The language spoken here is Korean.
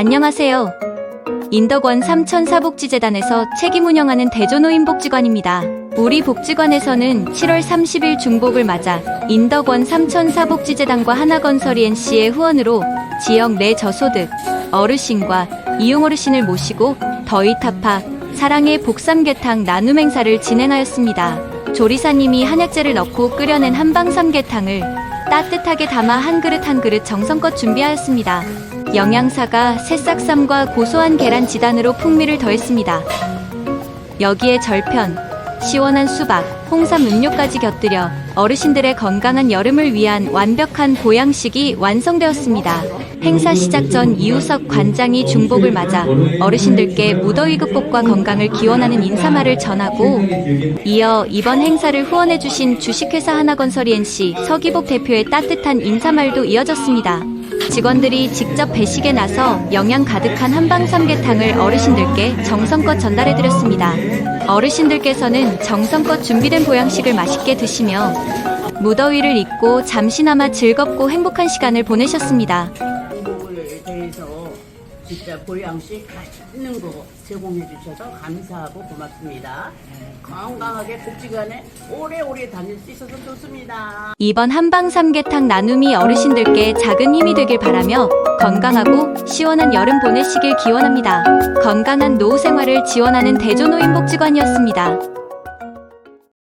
안녕하세요. 인덕원 삼천사복지재단에서 책임 운영하는 대조노인복지관입니다. 우리 복지관에서는 7월 30일 중복을 맞아 인덕원 삼천사복지재단과 하나건설 ENC의 후원으로 지역 내 저소득 어르신과 이용 어르신을 모시고 더위타파 사랑의 복삼계탕 나눔 행사를 진행하였습니다. 조리사님이 한약재를 넣고 끓여낸 한방삼계탕을 따뜻하게 담아 한 그릇 한 그릇 정성껏 준비하였습니다. 영양사가 새싹쌈과 고소한 계란 지단으로 풍미를 더했습니다. 여기에 절편, 시원한 수박, 홍삼 음료까지 곁들여 어르신들의 건강한 여름을 위한 완벽한 보양식이 완성되었습니다. 행사 시작 전 이우석 관장이 중복을 맞아 어르신들께 무더위 극복과 건강을 기원하는 인사말을 전하고 이어 이번 행사를 후원해주신 주식회사 하나건설 ENC 서기복 대표의 따뜻한 인사말도 이어졌습니다. 직원들이 직접 배식에 나서 영양 가득한 한방 삼계탕을 어르신들께 정성껏 전달해드렸습니다. 어르신들께서는 정성껏 준비된 보양식을 맛있게 드시며 무더위를 잊고 잠시나마 즐겁고 행복한 시간을 보내셨습니다. 진짜 보양식 맛있는 거 제공해 주셔서 감사하고 고맙습니다. 건강하게 복지관에 오래오래 다닐 수 있어서 좋습니다. 이번 한방 삼계탕 나눔이 어르신들께 작은 힘이 되길 바라며 건강하고 시원한 여름 보내시길 기원합니다. 건강한 노후 생활을 지원하는 대조노인복지관이었습니다.